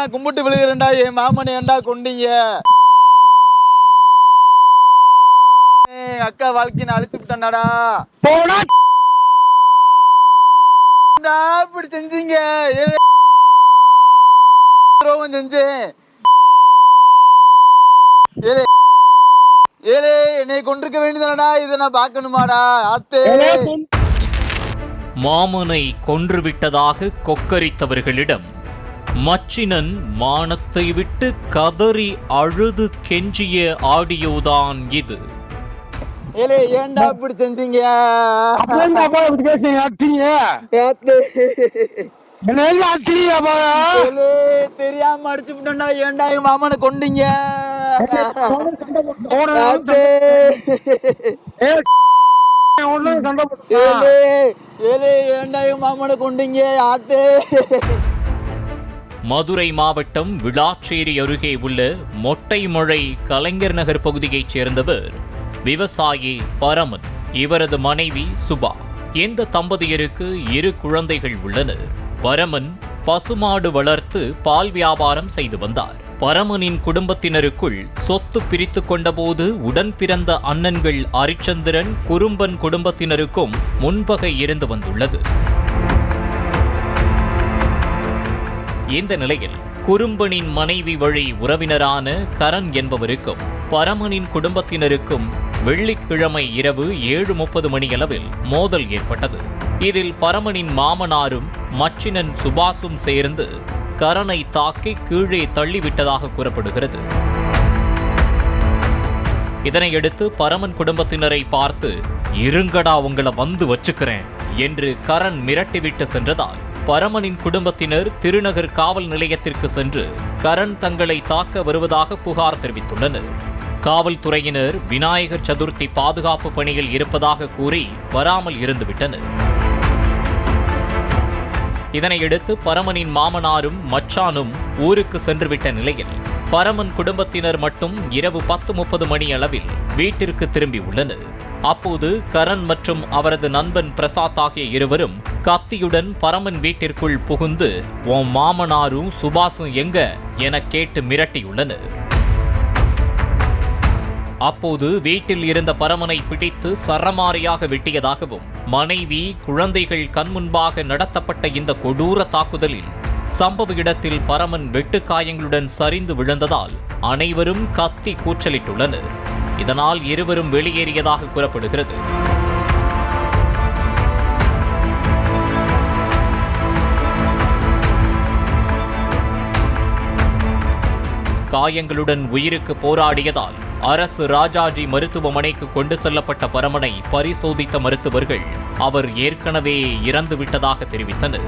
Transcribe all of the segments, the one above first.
நான் கும்பிட்டு விழுகிறேன்டா என் மாமனை ஏன்டா கொண்டீங்க அக்கா வாழ்க்கையை நான் அழிச்சு இப்படி செஞ்சீங்க? துரோகம் செஞ்சேன். ஏலே ஏலே என்னை கொண்டிருக்க வேண்டியதானடா இதை நான் பார்க்கணுமாடா ஆத்தே. மாமனை கொன்றுவிட்டதாக கொக்கரித்தவர்களிடம் மச்சினன் மானத்தை விட்டு கதறி அழுது கெஞ்சிய ஆடியோதான் இது. ஏலே ஏன்டா இப்படி செஞ்சீங்க? தெரியாம அடிச்சு விட்டேன்டா. ஏன்டா எங்க மாமனை கொண்டீங்க ஏலே ஏலே. ஏன்டா எங்க மாமனை கொண்டீங்க ஆத்தே. மதுரை மாவட்டம் விளாச்சேரி அருகே உள்ள மொட்டைமொழை கலைஞர் நகர் பகுதியைச் சேர்ந்தவர் விவசாயி பரமன். இவரது மனைவி சுபா. இந்த தம்பதியருக்கு இரு குழந்தைகள் உள்ளனர். பரமன் பசுமாடு வளர்த்து பால் வியாபாரம் செய்து வந்தார். பரமனின் குடும்பத்தினருக்குள் சொத்து பிரித்து கொண்டபோது உடன் பிறந்த அண்ணன்கள் அரிச்சந்திரன் குறும்பன் குடும்பத்தினருக்கும் முன்பகை இருந்து வந்துள்ளது. இந்த நிலையில் குறும்பனின் மனைவி வழி உறவினரான கரண் என்பவருக்கும் பரமனின் குடும்பத்தினருக்கும் வெள்ளிக்கிழமை இரவு ஏழு முப்பது மணியளவில் மோதல் ஏற்பட்டது. இதில் பரமனின் மாமனாரும் மச்சினன் சுபாசும் சேர்ந்து கரனை தாக்கி கீழே தள்ளிவிட்டதாக கூறப்படுகிறது. இதனையடுத்து பரமன் குடும்பத்தினரை பார்த்து இருங்கடா உங்களை வந்து வச்சுக்கிறேன் என்று கரண் மிரட்டிவிட்டு சென்றதால் பரமனின் குடும்பத்தினர் திருநகர் காவல் நிலையத்திற்கு சென்று கரண் தங்களை தாக்க வருவதாக புகார் தெரிவித்துள்ளனர். காவல்துறையினர் விநாயகர் சதுர்த்தி பாதுகாப்பு பணியில் இருப்பதாக கூறி வராமல் இருந்துவிட்டனர். இதனையடுத்து பரமனின் மாமனாரும் மச்சானும் ஊருக்கு சென்றுவிட்ட நிலையில் பரமன் குடும்பத்தினர் மட்டும் இரவு பத்து முப்பது மணி அளவில் வீட்டிற்கு திரும்பி உள்ளனர். அப்போது கரண் மற்றும் அவரது நண்பன் பிரசாத் ஆகிய இருவரும் கத்தியுடன் பரமன் வீட்டிற்குள் புகுந்து உன் மாமனாரும் சுபாசும் எங்க? என கேட்டு மிரட்டியுள்ளனர். அப்போது வீட்டில் இருந்த பரமனை பிடித்து சரமாரியாக வெட்டியதாகவும் மனைவி குழந்தைகள் கண்முன்பாக நடத்தப்பட்ட இந்த கொடூர தாக்குதலில் சம்பவ இடத்தில் பரமன் வெட்டுக்காயங்களுடன் சரிந்து விழுந்ததால் அனைவரும் கத்தி கூச்சலிட்டுள்ளனர். இதனால் இருவரும் வெளியேறியதாக கூறப்படுகிறது. காயங்களுடன் உயிருக்கு போராடியதால் அரசு ராஜாஜி மருத்துவமனைக்கு கொண்டு செல்லப்பட்ட பரமனை பரிசோதித்த மருத்துவர்கள் அவர் ஏற்கனவே இறந்து விட்டதாக தெரிவித்தனர்.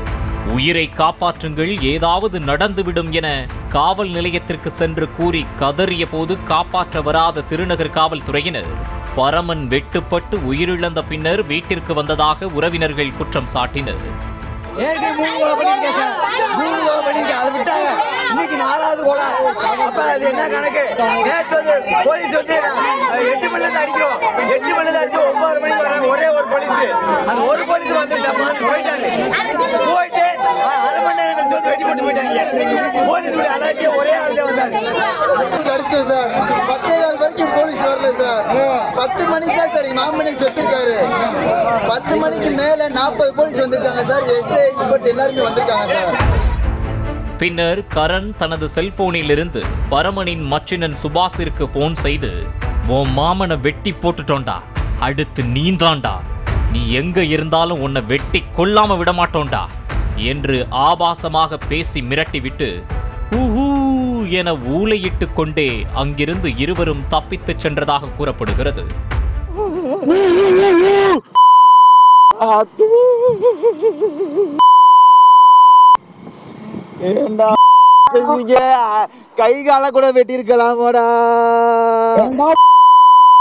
உயிரை காப்பாற்றுங்கள் ஏதாவது நடந்துவிடும் என காவல் நிலையத்திற்கு சென்று கூறி கதறிய போது காப்பாற்ற வராத திருநகர் காவல்துறையினர் பரமன் வெட்டுப்பட்டு உயிரிழந்த பின்னர் வீட்டிற்கு வந்ததாக உறவினர்கள் குற்றம் சாட்டினர். ஏற்கனவே மூணு கோலம் பண்ணிருக்கேன் சார். மூணு கோலம் பண்ணிருக்கேன். அதை விட்டாங்க. இன்னைக்கு நாலாவது கொலை. அப்ப அது என்ன கணக்கு? நேற்று வந்து போலீஸ் வந்து எட்டு மணில இருந்து அடிக்கிறோம். எட்டு மணில இருந்து ஒன்பது மணிக்கு வராங்க. ஒரே ஒரு போலீஸ். அந்த ஒரு போலீஸ் வந்து போயிட்டாங்க. போயிட்டு அரை மணி நேரம் வந்து வெட்டி போட்டு போயிட்டாங்க. போலீஸ் அலாச்சி ஒரே ஆள் தான் வந்தாங்க. அடிச்சோம் சார். பத்து மணிக்கு தான் சார் எங்க மாமனுக்கு செத்துருக்காரு. பத்து மணிக்கு மேல நாற்பது போலீஸ் வந்திருக்காங்க சார் எஸ்ஐ எக்ஸ்பர்ட் எல்லாருமே வந்திருக்காங்க சார். பின்னர் கரண் தனது செல்போனிலிருந்து பரமனின் மச்சினன் சுபாஷிற்கு போன் செய்து உன் மாமனை வெட்டி போட்டுட்டோண்டா அடுத்து நீந்தாண்டா. நீ எங்க இருந்தாலும் உன்னை வெட்டி கொல்லாம விடமாட்டோண்டா என்று ஆபாசமாக பேசி மிரட்டிவிட்டு ஊஹூ என ஊளையிட்டுக் கொண்டே அங்கிருந்து இருவரும் தப்பித்துச் சென்றதாக கூறப்படுகிறது. கை கால கூட வெட்டி இருக்கலாமாடா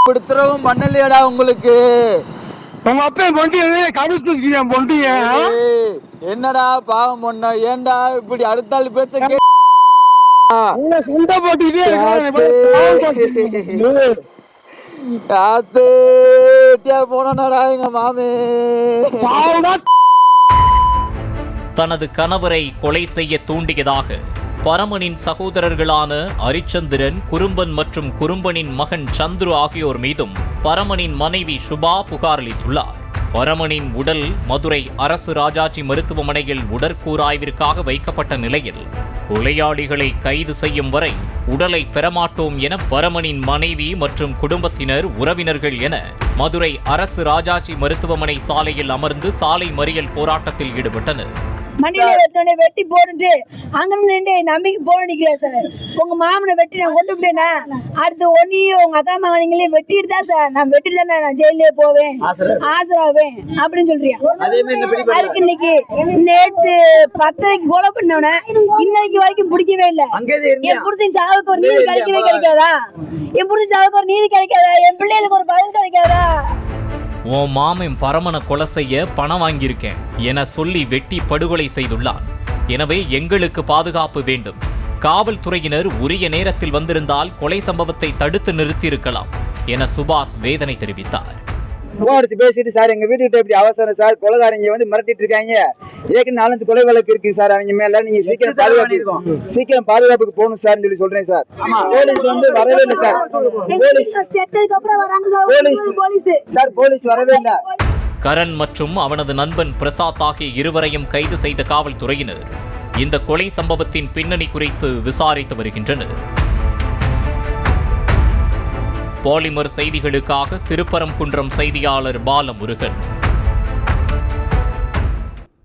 படுத்துறவும் பண்ணலையாடா உங்களுக்கு. உங்க அப்பா பொண்டிய கடுத்து பொண்டிய ஏய், என்னடா பாவம் பொண்ணா? ஏன்டா இப்படி அடுத்த ஆள் பேச்ச கே சண்டை போட்டுக்கிட்டே இருக்கான் காத்து. போனடா எங்க மாமே. சாவுடா. தனது கணவரை கொலை செய்ய தூண்டியதாக பரமனின் சகோதரர்களான அரிச்சந்திரன் குறும்பன் மற்றும் குறும்பனின் மகன் சந்துரு ஆகியோர் மீதும் பரமனின் மனைவி சுபா புகார் அளித்துள்ளார். பரமனின் உடல் மதுரை அரசு ராஜாஜி மருத்துவமனையில் உடற்கூறாய்விற்காக வைக்கப்பட்ட நிலையில் கொலையாளிகளை கைது செய்யும் வரை உடலை பெறமாட்டோம் என பரமனின் மனைவி மற்றும் குடும்பத்தினர் உறவினர்கள் என மதுரை அரசு ராஜாஜி மருத்துவமனை சாலையில் அமர்ந்து சாலை மறியல் போராட்டத்தில் ஈடுபட்டனர். மண்டியில வெட்டோடனே வெட்டி போட்டுட்டு அங்க நின்று நம்பிக்கை போன நிக்கிறேன் சார். உங்க மாமனை வெட்டி நான் கொண்டு போயிட்டேனா அடுத்து ஒன்னையும் உங்க அக்கா மகனைங்களையும் வெட்டிட்டு தான் சார்? நான் வெட்டிட்டு தானே நான் ஜெயிலே போவேன். ஆசராவேன் அப்படின்னு சொல்றியா? அதுக்கு இன்னைக்கு நேத்து பத்தரைக்கு கொலை பண்ணவன இன்னைக்கு வரைக்கும் பிடிக்கவே இல்ல? என் புருஷன் சாவுக்கு ஒரு நீதி கிடைக்கவே கிடைக்காதா? என் புருஷன் சாவுக்கு ஒரு நீதி கிடைக்காதா? என் பிள்ளைகளுக்கு ஒரு பதில் கிடைக்காதா? உன் மாமன் பரமனை கொலை செய்ய பணம் வாங்கியிருக்கேன் என சொல்லி வெட்டி படுகொலை செய்துள்ளான். எனவே எங்களுக்கு பாதுகாப்பு வேண்டும். காவல்துறையினர் உரிய நேரத்தில் வந்திருந்தால் கொலை சம்பவத்தை தடுத்து நிறுத்தியிருக்கலாம் என சுபாஷ் வேதனை தெரிவித்தார். அடிச்சு பேசிட்டு சார் எங்க வீட்டுக்கிட்ட இப்படி அவசரம் சார் கொலைகாரங்க வந்து மிரட்டிட்டு இருக்காங்க. ஏற்கனவே நாலஞ்சு கொலை வழக்கு இருக்கு சார். அவங்க மேல நீங்க சீக்கிரம் பாதுகாப்பு சீக்கிரம் பாதுகாப்புக்கு போகணும் சார் சொல்லி சொல்றேன் சார். போலீஸ் வந்து வரவே இல்லை சார். போலீஸ் செத்ததுக்கு அப்புறம் வராங்க sir? Police police. Sir police வரவே இல்லை. கரண் மற்றும் அவனது நண்பன் பிரசாத் ஆகிய இருவரையும் கைது செய்த காவல்துறையினர் இந்த கொலை சம்பவத்தின் பின்னணி குறித்து விசாரித்து வருகின்றனர். பாலிமர் செய்திகளுக்காக திருப்பரங்குன்றம் செய்தியாளர் பாலமுருகன்.